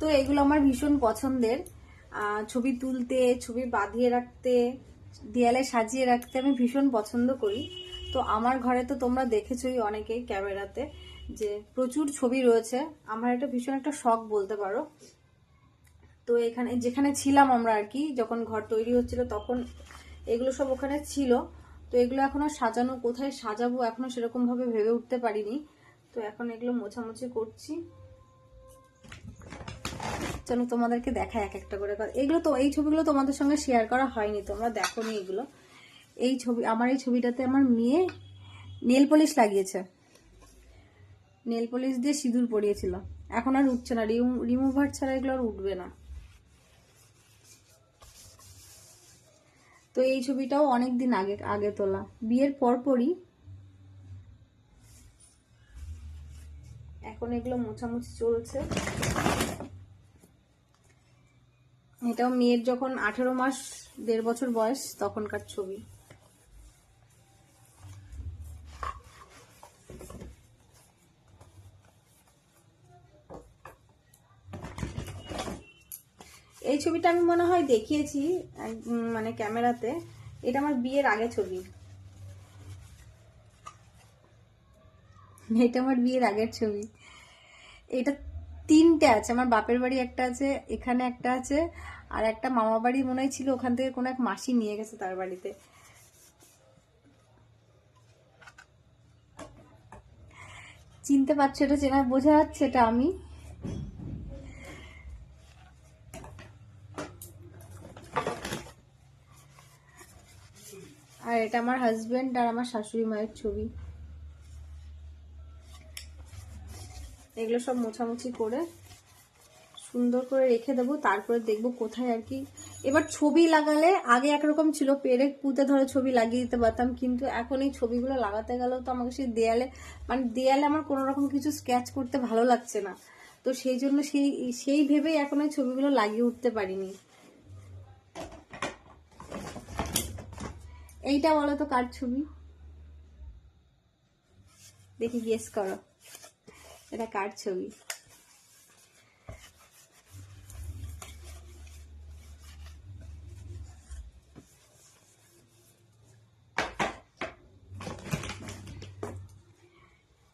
তো এগুলো আমার ভীষণ পছন্দের। ছবি তুলতে, ছবি বাঁধিয়ে রাখতে, দেয়ালে সাজিয়ে রাখতে আমি ভীষণ পছন্দ করি। তো আমার ঘরে তো তোমরা দেখেছোই অনেকেই ক্যামেরাতে যে প্রচুর ছবি রয়েছে। আমার এটা ভীষণ একটা শখ বলতে পারো। তো এখানে, যেখানে ছিলাম আমরা আর কি, যখন ঘর তৈরি হচ্ছিল তখন এগুলো সব ওখানে ছিল। তো এগুলো এখনও সাজানো, কোথায় সাজাবো এখনও সেরকম ভাবে ভেবে উঠতে পারিনি। তো এখন এগুলো মোছামুছি করছি। চলো তোমাদেরকে দেখাই এক একটা করে এগুলো তো, এই ছবিগুলো তোমাদের সঙ্গে শেয়ার করা হয়নি, তোমরা দেখো নি এগুলো। এই ছবি, আমার এই ছবিটাতে আমার মেয়ে নেল পলিশ লাগিয়েছে। নেল পলিশ দিয়ে সিঁদুর পরিয়েছিল। এখন আর উঠছে না রিমুভার ছাড়া এগুলো আর উঠবে না। তো এই ছবিটাও অনেক দিন আগে আগে তোলা। বিয়ের পরপরই এখন এগুলো মোছামুছি চলছে। এটাও মেয়ের যখন আঠেরো মাস, দেড় বছর বয়স, তখনকার ছবি। এই ছবিটা আমি মনে হয় দেখিয়েছি মানে ক্যামেরাতে। এটা আমার বিয়ের আগে ছবি। এটা আমার বিয়ের আগের ছবি। এটা তিনটে আছে, আমার বাপের বাড়ি একটা আছে, এখানে একটা আছে আর একটা মামা বাড়ি মনে হয় ছিল, ওখান থেকে কোনো এক মাসি নিয়ে গেছে তার বাড়িতে। চিনতে পারছ এটা চেনা, বোঝা যাচ্ছে এটা আমি। আর এটা আমার হাজবেন্ড আর আমার শাশুড়ি মায়ের ছবি। এগুলো সব মোছামুছি করে সুন্দর করে রেখে দেবো, তারপরে দেখব কোথায় আর কি। এবার ছবি লাগালে আগে একরকম ছিল, পেরেক পুঁতে ধরে ছবি লাগিয়ে দিতে পারতাম, কিন্তু এখন এই ছবিগুলো লাগাতে গেলেও তো আমাকে সেই দেয়ালে মানে দেয়ালে আমার কোনো রকম কিছু স্কেচ করতে ভালো লাগছে না। তো সেই জন্য সেই সেই ভেবেই এখন ওই ছবিগুলো লাগিয়ে উঠতে পারিনি। এইটা বলো তো কার ছবি? দেখি গেস করো। এটা কার ছবি?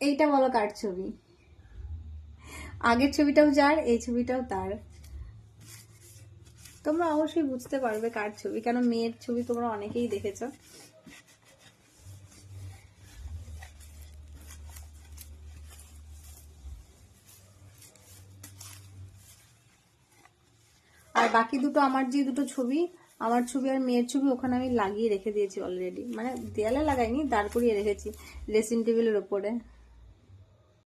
এইটা বলো কার ছবি? আগের ছবিটাও যার, এই ছবিটাও তার। তোমরা অবশ্যই বুঝতে পারবে কার ছবি, কেন মেয়ের ছবি তোমরা অনেকেই দেখেছ। আর বাকি দুটো, আমার যে দুটো ছবি, আমার ছবি আর মেয়ের ছবি, ওখানে আমি লাগিয়ে রেখে দিয়েছি অলরেডি মানে দেয়ালে লাগাইনি, দাঁড় করিয়ে রেখেছি ড্রেসিং টেবিলের ওপরে।